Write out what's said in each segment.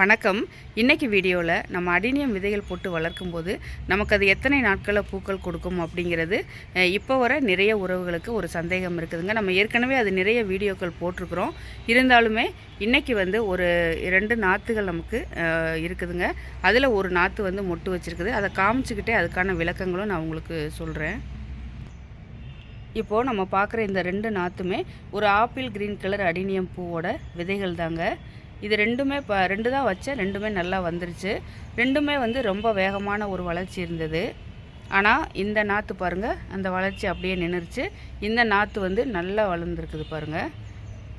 வணக்கம். இன்றைக்கி வீடியோவில் நம்ம அடினியம் விதைகள் போட்டு வளர்க்கும் போது நமக்கு அது எத்தனை நாட்களில் பூக்கள் கொடுக்கும் அப்படிங்கிறது இப்போ வர நிறைய உறவுகளுக்கு ஒரு சந்தேகம் இருக்குதுங்க. நம்ம ஏற்கனவே அது நிறைய வீடியோக்கள் போட்டிருக்கிறோம். இருந்தாலுமே இன்றைக்கி வந்து ஒரு இரண்டு நாற்றுகள் நமக்கு இருக்குதுங்க. அதில் ஒரு நாற்று வந்து மொட்டு வச்சிருக்குது. அதை காமிச்சுக்கிட்டே அதுக்கான விளக்கங்களும் நான் உங்களுக்கு சொல்கிறேன் இப்போது நம்ம பார்க்குற இந்த ரெண்டு நாற்றுமே ஒரு ஆப்பிள் கிரீன் கலர் அடினியம் பூவோட விதைகள் தாங்க இது ரெண்டுமே இப்போ ரெண்டு தான் வச்சேன். ரெண்டுமே நல்லா வந்துருச்சு. ரெண்டுமே வந்து ரொம்ப வேகமான ஒரு வளர்ச்சி இருந்தது. ஆனால் இந்த நாற்று பாருங்கள் அந்த வளர்ச்சி அப்படியே நின்றுச்சு இந்த நாற்று வந்து நல்லா வளர்ந்துருக்குது பாருங்கள்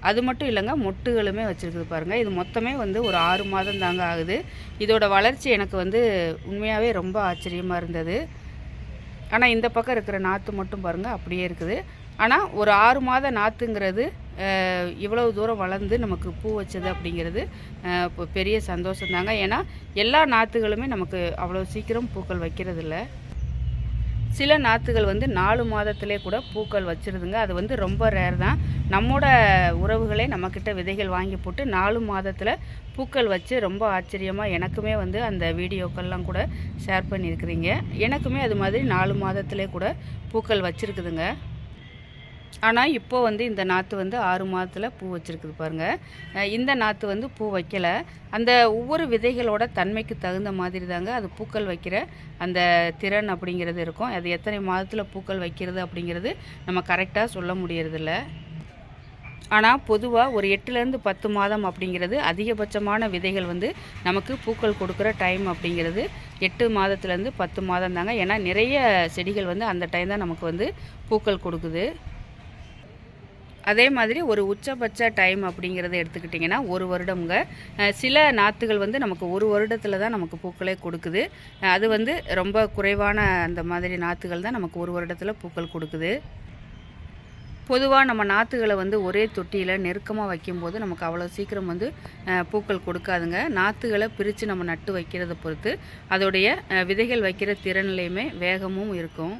அது மட்டும் இல்லைங்க மொட்டுகளுமே வச்சுருக்குது பாருங்கள் இது மொத்தமே வந்து ஒரு ஆறு மாதம் தாங்க ஆகுது. இதோட வளர்ச்சி எனக்கு வந்து உண்மையாகவே ரொம்ப ஆச்சரியமாக இருந்தது. ஆனால் இந்த பக்கம் இருக்கிற நாற்று மட்டும் பாருங்கள் அப்படியே இருக்குது. ஆனால் ஒரு ஆறு மாத நாற்றுங்கிறது இவ்வளவு தூரம் வளர்ந்து நமக்கு பூ வச்சது அப்படிங்கிறது பெரிய சந்தோஷந்தாங்க ஏன்னா எல்லா நாற்றுகளுமே நமக்கு அவ்வளோ சீக்கிரம் பூக்கள் வைக்கிறதில்ல. சில நாற்றுகள் வந்து நாலு மாதத்திலே கூட பூக்கள் வச்சிருதுங்க. அது வந்து ரொம்ப ரேர் தான். நம்மோட உறவுகளே நம்மக்கிட்ட விதைகள் வாங்கி போட்டு நாலு மாதத்தில் பூக்கள் வச்சு ரொம்ப ஆச்சரியமாக எனக்குமே வந்து அந்த வீடியோக்கள்லாம் கூட ஷேர் பண்ணியிருக்கிறீங்க. எனக்குமே அது மாதிரி நாலு மாதத்திலே கூட பூக்கள் வச்சுருக்குதுங்க. ஆனால் இப்போ வந்து இந்த நாற்று வந்து ஆறு மாதத்தில் பூ வச்சுருக்குது பாருங்கள் இந்த நாற்று வந்து பூ வைக்கலை. அந்த ஒவ்வொரு விதைகளோட தன்மைக்கு தகுந்த மாதிரி தாங்க அது பூக்கள் வைக்கிற அந்த திறன் அப்படிங்கிறது இருக்கும். அது எத்தனை மாதத்தில் பூக்கள் வைக்கிறது அப்படிங்கிறது நம்ம கரெக்டாக சொல்ல முடியறதில்ல. ஆனால் பொதுவாக ஒரு எட்டுலேருந்து பத்து மாதம் அப்படிங்கிறது அதிகபட்சமான விதைகள் வந்து நமக்கு பூக்கள் கொடுக்குற டைம் அப்படிங்கிறது எட்டு மாதத்துலேருந்து பத்து மாதம் தாங்க. ஏன்னா நிறைய செடிகள் வந்து அந்த டைம் தான் நமக்கு வந்து பூக்கள் கொடுக்குது. அதே மாதிரி ஒரு உச்சபட்ச டைம் அப்படிங்கிறத எடுத்துக்கிட்டிங்கன்னா ஒரு வருடம்ங்க. சில நாற்றுகள் வந்து நமக்கு ஒரு வருடத்தில் தான் நமக்கு பூக்களே கொடுக்குது. அது வந்து ரொம்ப குறைவான அந்த மாதிரி நாற்றுகள் தான் நமக்கு ஒரு வருடத்தில் பூக்கள் கொடுக்குது. பொதுவாக நம்ம நாற்றுகளை வந்து ஒரே தொட்டியில் நெருக்கமாக வைக்கும்போது நமக்கு அவ்வளோ சீக்கிரம் வந்து பூக்கள் கொடுக்காதுங்க. நாற்றுகளை பிரித்து நம்ம நட்டு வைக்கிறத பொறுத்து அதோடைய விதைகள் வைக்கிற திறன்லையுமே வேகமும் இருக்கும்.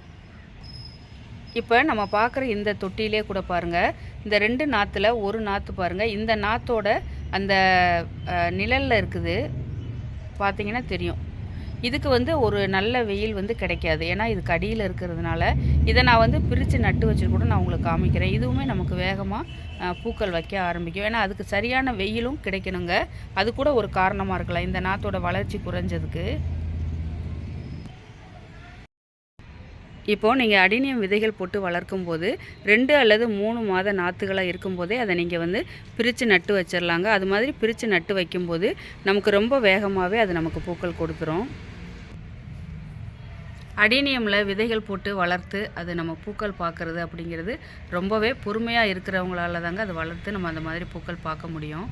இப்போ நம்ம பார்க்குற இந்த தொட்டியிலே கூட பாருங்கள் இந்த ரெண்டு நாற்றுல ஒரு நாற்று பாருங்கள் இந்த நாற்றோட அந்த நிழலில் இருக்குது. பார்த்தீங்கன்னா தெரியும். இதுக்கு வந்து ஒரு நல்ல வெயில் வந்து கிடைக்காது. ஏன்னா இதுக்கு அடியில் இருக்கிறதுனால இதை நான் வந்து பிரித்து நட்டு வச்சுட்டு கூட நான் உங்களுக்கு காமிக்கிறேன். இதுவுமே நமக்கு வேகமாக பூக்கள் வைக்க ஆரம்பிக்கும். ஏன்னா அதுக்கு சரியான வெயிலும் கிடைக்கணுங்க. அது கூட ஒரு காரணமாக இருக்கலாம். இந்த நாற்றோட வளர்ச்சி குறைஞ்சதுக்கு. இப்போது நீங்கள் அடினியம் விதைகள் போட்டு வளர்க்கும் போது ரெண்டு அல்லது மூணு மாத நாற்றுகளாக இருக்கும்போதே அதை நீங்கள் வந்து பிரித்து நட்டு வச்சிடலாங்க. அது மாதிரி பிரித்து நட்டு வைக்கும்போது நமக்கு ரொம்ப வேகமாகவே அது நமக்கு பூக்கள் கொடுத்துரும். அடினியமில் விதைகள் போட்டு வளர்த்து அது நம்ம பூக்கள் பார்க்குறது அப்படிங்கிறது ரொம்பவே பொறுமையாக இருக்கிறவங்களால தாங்க அதை வளர்த்து நம்ம அந்த மாதிரி பூக்கள் பார்க்க முடியும்.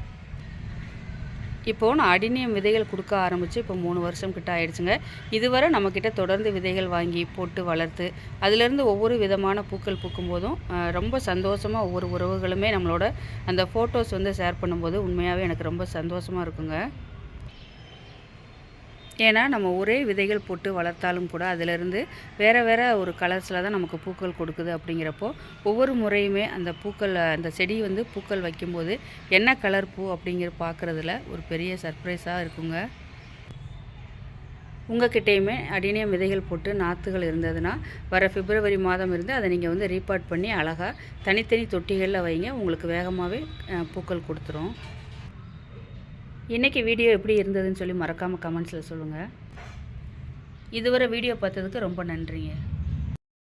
இப்போது நான் அடினியம் விதைகள் கொடுக்க ஆரம்பித்து இப்போ மூணு வருஷம் கிட்ட ஆயிடுச்சுங்க. இதுவரை நம்மக்கிட்ட தொடர்ந்து விதைகள் வாங்கி போட்டு வளர்த்து அதிலிருந்து ஒவ்வொரு விதமான பூக்கள் பூக்கும் போதும் ரொம்ப சந்தோஷமாக ஒவ்வொரு உறவுகளுமே நம்மளோட அந்த ஃபோட்டோஸ் வந்து ஷேர் பண்ணும்போது உண்மையாகவே எனக்கு ரொம்ப சந்தோஷமாக இருக்குங்க. ஏன்னா நம்ம ஒரே விதைகள் போட்டு வளர்த்தாலும் கூட அதிலிருந்து வேறு வேறு ஒரு கலர்ஸில் தான் நமக்கு பூக்கள் கொடுக்குது அப்படிங்கிறப்போ ஒவ்வொரு முறையுமே அந்த பூக்கள் அந்த செடி வந்து பூக்கள் வைக்கும்போது என்ன கலர் பூ அப்படிங்கிற பார்க்குறதுல ஒரு பெரிய சர்ப்ரைஸாக இருக்குங்க. உங்ககிட்டயுமே அடினியம் விதைகள் போட்டு நாற்றுகள் இருந்ததுன்னா வர பிப்ரவரி மாதம் இருந்து அதை நீங்கள் வந்து ரீபார்ட் பண்ணி அழகாக தனித்தனி தொட்டிகளில் வைங்க. உங்களுக்கு வேகமாகவே பூக்கள் கொடுத்துரும். இன்றைக்கி வீடியோ எப்படி இருந்ததுன்னு சொல்லி மறக்காமல் கமெண்ட்ஸில் சொல்லுங்கள் இதுவரை வீடியோ பார்த்ததுக்கு ரொம்ப நன்றிங்க.